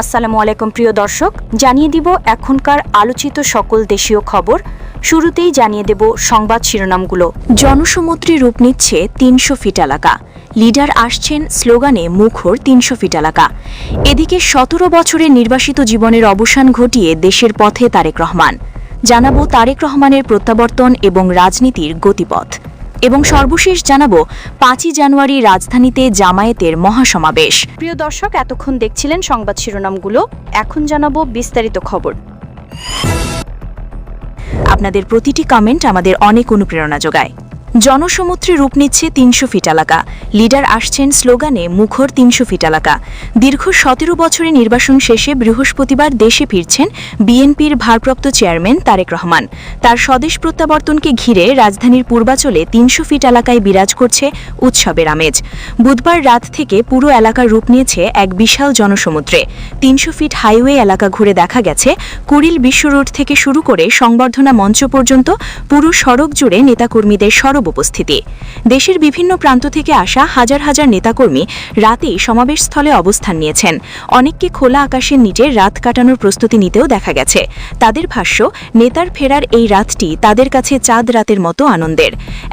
আসসালামু আলাইকুম, প্রিয় দর্শক। জানিয়ে দিব এখনকার আলোচিত সকল দেশীয় খবর। শুরুতেই জানিয়ে দেব সংবাদ শিরোনামগুলো। জনসমুদ্রী রূপ নিচ্ছে তিনশো ফিট এলাকা। লিডার আসছেন স্লোগানে মুখর তিনশো ফিট এলাকা। এদিকে সতেরো বছরের নির্বাসিত জীবনের অবসান ঘটিয়ে দেশের পথে তারেক রহমান। জানাব তারেক রহমানের প্রত্যাবর্তন এবং রাজনীতির গতিপথ। এবং সর্বশেষ জানাব, পাঁচই জানুয়ারি রাজধানীতে জামায়াতের মহাসমাবেশ। প্রিয় দর্শক, এতক্ষণ দেখছিলেন সংবাদ শিরোনামগুলো। এখন জানাব বিস্তারিত খবর। আপনাদের প্রতিটি কমেন্ট আমাদের অনেক অনুপ্রেরণা যোগায়। জনসমুদ্রে রূপ নিচ্ছে তিনশো ফিট এলাকা। লিডার আসছেন স্লোগানে মুখর তিনশো ফিট এলাকা। দীর্ঘ সতেরো বছরের নির্বাসন শেষে বৃহস্পতিবার দেশে ফিরছেন বিএনপির ভারপ্রাপ্ত চেয়ারম্যান তারেক রহমান। তার স্বদেশ প্রত্যাবর্তনকে ঘিরে রাজধানীর পূর্বাচলে তিনশো ফিট এলাকায় বিরাজ করছে উৎসবের আমেজ। বুধবার রাত থেকে পুরো এলাকার রূপ নিয়েছে এক বিশাল জনসমুদ্রে। তিনশো ফিট হাইওয়ে এলাকা ঘুরে দেখা গেছে কুড়িল বিশ্ব রোড থেকে শুরু করে সংবর্ধনা মঞ্চ পর্যন্ত পুরো সড়ক জুড়ে নেতাকর্মীদের সরব উপস্থিতি। দেশের বিভিন্ন প্রান্ত থেকে আসা হাজার হাজার নেতাকর্মী রাতেই সমাবেশস্থলে অবস্থান নিয়েছেন। অনেককে খোলা আকাশের নিচে রাত কাটানোর প্রস্তুতি নিতেও দেখা গেছে। তাদের ভাষ্য, নেতার ফেরার এই রাতটি তাদের কাছে চাঁদ রাতের মতো আনন্দের।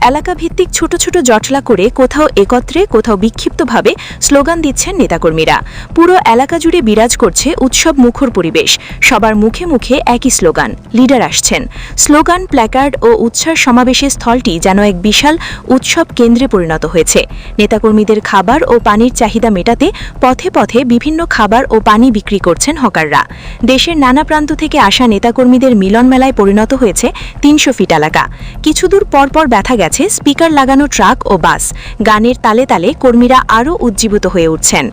এলাকা ভিত্তিক ছোট ছোট জটলা করে কোথাও একত্রে, কোথাও বিক্ষিপ্তভাবে স্লোগান দিচ্ছেন নেতাকর্মীরা। পুরো এলাকা জুড়ে বিরাজ করছে উৎসব মুখর পরিবেশ। সবার মুখে মুখে একই স্লোগান, লিডার আসছেন। স্লোগান, প্ল্যাকার্ড ও উৎসার সমাবেশের স্থলটি যেন এক বিশাল উৎসব কেন্দ্রে পরিণত হয়েছে। নেতাকর্মীদের খাবার ও পানির চাহিদা মেটাতে পথে পথে বিভিন্ন খাবার ও পানি বিক্রি করছেন হকাররা। দেশের নানা প্রান্ত থেকে আসা নেতাকর্মীদের মিলন মেলায় পরিণত হয়েছে তিনশো ফিট এলাকা। কিছুদূর পরপর ব্যথা গেছে, স্পিকার লাগানো ট্রাক ও বাস। গানের তালে তালে কর্মীরা আরও উজ্জীবিত হয়ে উঠছেন।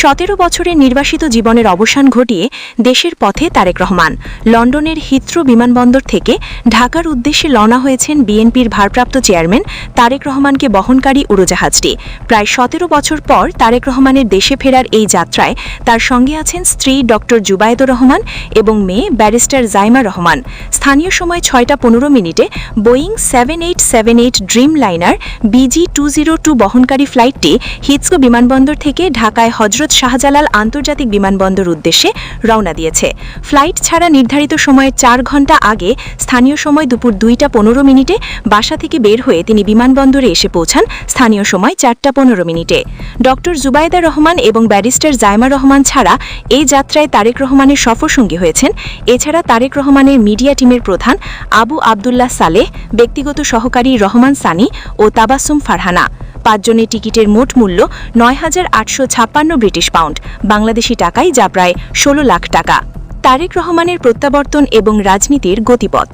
সতেরো বছরের নির্বাসিত জীবনের অবসান ঘটিয়ে দেশের পথে তারেক রহমান। লন্ডনের হিথ্রো বিমানবন্দর থেকে ঢাকার উদ্দেশ্যে রওনা হয়েছেন বিএনপির ভারপ্রাপ্ত চেয়ারম্যান তারেক রহমানকে বহনকারী উড়োজাহাজটি। প্রায় সতেরো বছর পর তারেক রহমানের দেশে ফেরার এই যাত্রায় তার সঙ্গে আছেন স্ত্রী ডক্টর জুবায়দুর রহমান এবং মেয়ে ব্যারিস্টার জাইমা রহমান। স্থানীয় সময় ছয়টা পনেরো মিনিটে Boeing seven eight seven eight dreamliner BG two zero two বহনকারী ফ্লাইটটি হিৎস্কো বিমানবন্দর থেকে ঢাকায় হজরত শাহজালাল আন্তর্জাতিক বিমানবন্দর উদ্দেশ্যে রওনা দিয়েছে। ফ্লাইট ছাড়া নির্ধারিত সময়ের চার ঘণ্টা আগে স্থানীয় সময় দুপুর দুইটা পনেরো মিনিটে বাসা থেকে বের হয়ে তিনি বিমানবন্দরে এসে পৌঁছান স্থানীয় সময় চারটা পনেরো মিনিটে। ডক্টর জুবাইদা রহমান এবং ব্যারিস্টার জাইমা রহমান ছাড়া এই যাত্রায় তারেক রহমানের সফরসঙ্গী হয়েছেন। এছাড়া তারেক রহমানের মিডিয়া টিমের প্রধান আবু আবদুল্লাহ সালেহ, ব্যক্তিগত সহকারী রহমান সানি ও তাবাসুম ফারহানা। পাঁচজনের টিকিটের মোট মূল্য নয় হাজার আটশো ছাপ্পান্ন ব্রিটিশ পাউন্ড। বাংলাদেশি টাকায় যা প্রায় ষোলো লাখ টাকা। তারেক রহমানের প্রত্যাবর্তন এবং রাজনীতির গতিপথ।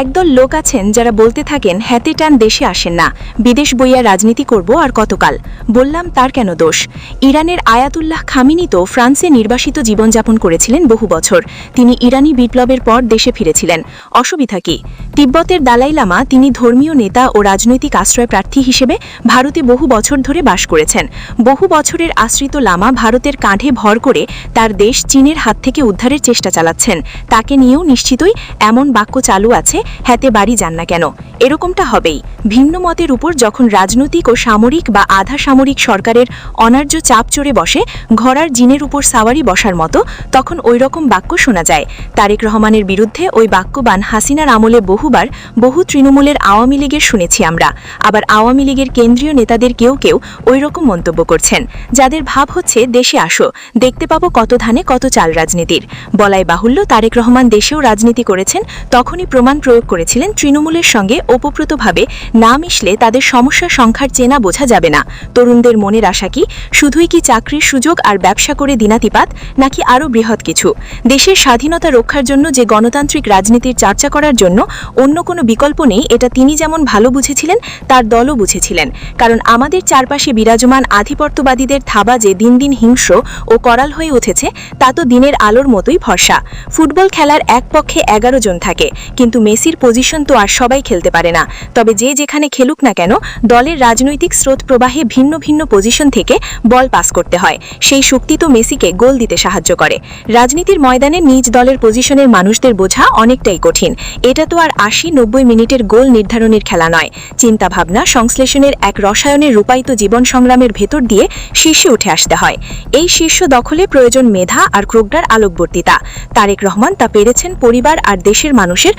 একদল লোক আছেন যারা বলতে থাকেন, হ্যাতে টান দেশে আসেন না, বিদেশ বইয়া রাজনীতি করব আর কতকাল? বললাম, তার কেন দোষ? ইরানের আয়াতুল্লাহ খামিনি তো ফ্রান্সে নির্বাসিত জীবনযাপন করেছিলেন বহু বছর। তিনি ইরানি বিপ্লবের পর দেশে ফিরেছিলেন। অসুবিধা কি? তিব্বতের দালাই লামা তিনি ধর্মীয় নেতা ও রাজনৈতিক আশ্রয় প্রার্থী হিসেবে ভারতে বহু বছর ধরে বাস করেছেন। বহু বছরের আশ্রিত লামা ভারতের কাঁধে ভর করে তার দেশ চীনের হাত থেকে উদ্ধারের চেষ্টা চালাচ্ছেন। তাকে নিয়েও নিশ্চিতই এমন বাক্য চালু আছে হ্যাতে বাড়ি যান না কেন? এরকমটা হবেই। ভিন্ন মতের উপর যখন রাজনৈতিক ও সামরিক বা আধা সামরিক সরকারের অনার্য চাপ চড়ে বসে, ঘোড়ার জিনের উপর সাওয়ারি বসার মতো, তখন ওই রকম বাক্য শোনা যায়। তারেক রহমানের বিরুদ্ধে ওই বাক্যবান হাসিনার আমলে বহুবার বহু তৃণমূলের আওয়ামী লীগের শুনেছি আমরা। আবার আওয়ামী লীগের কেন্দ্রীয় নেতাদের কেউ কেউ ওই রকম মন্তব্য করছেন। যাদের ভাব হচ্ছে, দেশে আসো। দেখতে পাবো কত ধানে কত চাল রাজনীতির। বলাই বাহুল্য তারেক রহমান দেশেও রাজনীতি করেছেন, তখনই প্রমাণ প্রয়োগ করেছিলেন তৃণমূলের সঙ্গে ওপপ্রোতভাবে। না মিশলে তাদের সমস্যা সংখ্যার চেনা বোঝা যাবে না। তরুণদের মনের আশা কি? শুধুই কি চাকরির সুযোগ আর ব্যবসা করে দিনাতিপাত? নাকি আরও বৃহৎ কিছু? দেশের স্বাধীনতা রক্ষার জন্য যে গণতান্ত্রিক রাজনীতির চর্চা করার জন্য অন্য কোনো বিকল্প নেই, এটা তিনি যেমন ভালো বুঝেছিলেন, তার দলও বুঝেছিলেন। কারণ আমাদের চারপাশে বিরাজমান আধিপত্যবাদীদের থাবা যে দিন দিন হিংস্র ও করাল হয়ে উঠেছে, তা তো দিনের আলোর মতোই ভরসা। ফুটবল খেলার এক পক্ষে এগারো জন থাকে, কিন্তু মেসি মেসির পজিশন তো আর সবাই খেলতে পারে না। তবে যে যেখানে খেলুক না কেন, দলের রাজনৈতিক স্রোত প্রবাহে ভিন্ন ভিন্ন পজিশন থেকে বল পাস করতে হয়। সেই শক্তি তো মেসিকে গোল দিতে সাহায্য করে। রাজনীতির ময়দানে নিজ দলের পজিশনের মানুষদের বোঝা অনেকটাই কঠিন। এটা তো আর আশি নব্বই মিনিটের গোল নির্ধারণের খেলা নয়। চিন্তাভাবনা সংশ্লেষণের এক রসায়নের রূপায়িত জীবন সংগ্রামের ভেতর দিয়ে শীর্ষে উঠে আসতে হয়। এই শীর্ষ দখলে প্রয়োজন মেধা আর ক্রোগডার আলোকবর্তিতা। তারেক রহমান তা পেরেছেন পরিবার আর দেশের মানুষের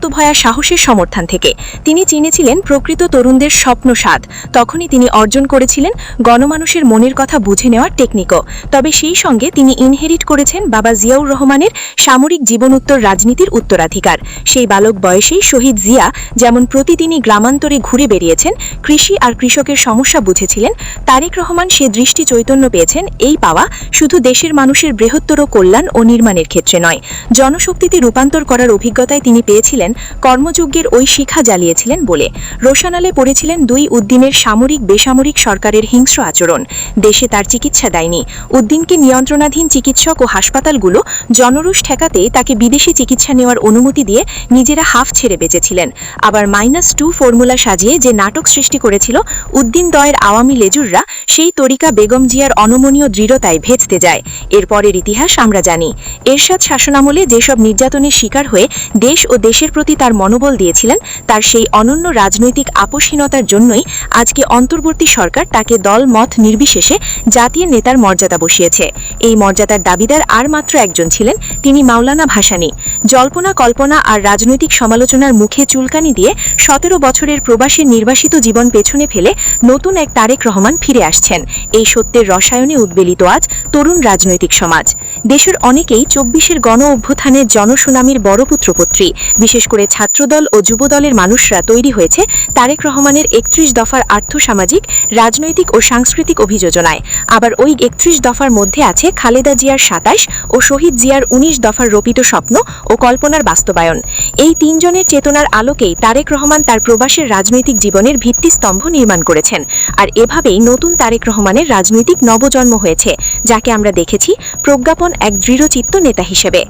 অকুতভয়া সাহসের সমর্থন থেকে। তিনি চিনেছিলেন প্রকৃত তরুণদের স্বপ্ন স্বাদ তখনই তিনি অর্জন করেছিলেন গণমানুষের মনের কথা বুঝে নেওয়ার টেকনিকও তবে সেই সঙ্গে তিনি ইনহেরিট করেছেন বাবা জিয়াউর রহমানের সামরিক জীবনোত্তর রাজনীতির উত্তরাধিকার। সেই বালক বয়সেই শহীদ জিয়া যেমন প্রতিদিনই গ্রামান্তরে ঘুরে বেরিয়েছেন কৃষি আর কৃষকের সমস্যা বুঝেছিলেন, তারেক রহমান সে দৃষ্টি চৈতন্য পেয়েছেন, এই পাওয়া শুধু দেশের মানুষের বৃহত্তর কল্যাণ ও নির্মাণের ক্ষেত্রে নয়। জনশক্তিতে রূপান্তর করার অভিজ্ঞতায় তিনি পেয়েছিলেন কর্মযজ্ঞের ওই শিখা জ্বালিয়েছিলেন বলে। রোশানালে পড়েছিলেন দুই উদ্দিনের সামরিক, বেসামরিক সরকারের হিংস্র আচরণ। দেশে তার চিকিৎসা দেয়নি। উদ্দিনকে নিয়ন্ত্রণাধীন চিকিৎসক ও হাসপাতালগুলো জনরুষ ঠেকাতে তাকে বিদেশি চিকিৎসা নেওয়ার অনুমতি দিয়ে নিজেরা হাফ ছেড়ে বেঁচেছিলেন। আবার মাইনাস টু ফর্মুলা সাজিয়ে যে নাটক সৃষ্টি করেছিল, উদ্দিন দয়ের আওয়ামী লেজুররা সেই তরিকা বেগম জিয়ার অনমনীয় দৃঢ়তায় ভেজতে যায়। এরপরের ইতিহাস আমরা জানি। এরশাদ শাসনামলে যেসব নির্যাতনের শিকার হয়ে দেশ ও দেশের প্রতি তার মনোবল দিয়েছিলেন, তার সেই অনন্য রাজনৈতিক আপোষহীনতার জন্যই আজকে অন্তর্বর্তী সরকার তাকে দল মত নির্বিশেষে জাতীয় নেতার মর্যাদা বসিয়েছে। এই মর্যাদার দাবিদার আর মাত্র একজন ছিলেন, তিনি মাওলানা ভাসানী। জল্পনা, কল্পনা আর রাজনৈতিক সমালোচনার মুখে চুলকানি দিয়ে সতেরো বছরের প্রবাসীর নির্বাসিত জীবন পেছনে ফেলে নতুন এক তারেক রহমান ফিরে আসছেন। এই সত্যের রসায়নে উদ্বেলিত আজ তরুণ রাজনৈতিক সমাজ। দেশের অনেকেই চব্বিশের গণ অভ্যুত্থানের জনসুনামির বড় পুত্রপত্রী। বিশেষ করে ছাত্রদল ও যুবদলের মানুষরা তৈরি হয়েছে তারেক রহমানের একত্রিশ দফার আর্থসামাজিক, রাজনৈতিক ও সাংস্কৃতিক অভিযোজনায়। আবার ওই একত্রিশ দফার মধ্যে আছে খালেদা জিয়ার সাতাশ ও শহীদ জিয়ার উনিশ দফার রোপিত স্বপ্ন ও কল্পনার বাস্তবায়ন। এই তিনজনের চেতনার আলোকেই তারেক রহমান তার প্রবাসের রাজনৈতিক জীবনের ভিত্তিস্তম্ভ নির্মাণ করেছেন। আর এভাবেই নতুন তারেক রহমানের রাজনৈতিক নবজন্ম হয়েছে, যাকে আমরা দেখেছি প্রজ্ঞাপন এক দৃঢ়চিত্ত নেতা হিসেবে।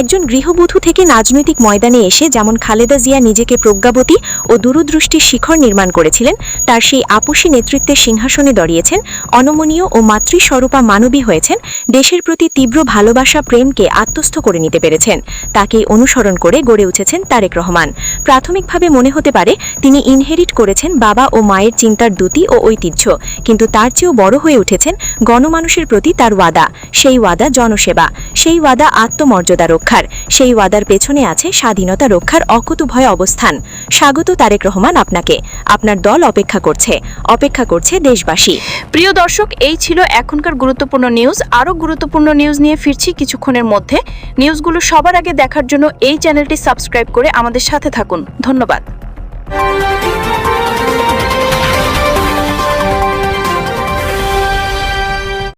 একজন গৃহবধূ থেকে রাজনৈতিক ময়দানে এসে যেমন খালেদা জিয়া নিজেকে প্রজ্ঞাবতী ও দূরদৃষ্টির শিখর নির্মাণ করেছিলেন, তার সেই আপসী নেতৃত্বের সিংহাসনে দাঁড়িয়েছেন, অনমনীয় ও মাতৃস্বরূপা মানবী হয়েছেন, দেশের প্রতি তীব্র ভালোবাসা, প্রেমকে আত্মস্থ করে নিতে পেরেছেন। তাকেই অনুসরণ করে গড়ে উঠেছেন তারেক রহমান। প্রাথমিকভাবে মনে হতে পারে, তিনি ইনহেরিট করেছেন বাবা ও মায়ের চিন্তার দ্যুতি ও ঐতিহ্য, কিন্তু তার চেয়েও বড় হয়ে উঠেছেন গণমানুষের প্রতি তার ওয়াদা। সেই ওয়াদা জনসেবা, সেই ওয়াদা আত্মমর্যাদা রক্ষার। সেই ওয়াদার পেছনে আছে স্বাধীনতা রক্ষার অকুতভয় অবস্থান। স্বাগত তারেক রহমান আপনাকে। আপনার দল অপেক্ষা করছে। অপেক্ষা করছে দেশবাসী। প্রিয় দর্শক, এই ছিল এখনকার গুরুত্বপূর্ণ নিউজ। আরও গুরুত্বপূর্ণ নিউজ নিয়ে ফিরছি কিছুক্ষণের মধ্যে। নিউজগুলো সবার আগে দেখার জন্য এই চ্যানেলটি সাবস্ক্রাইব করে আমাদের সাথে থাকুন। ধন্যবাদ।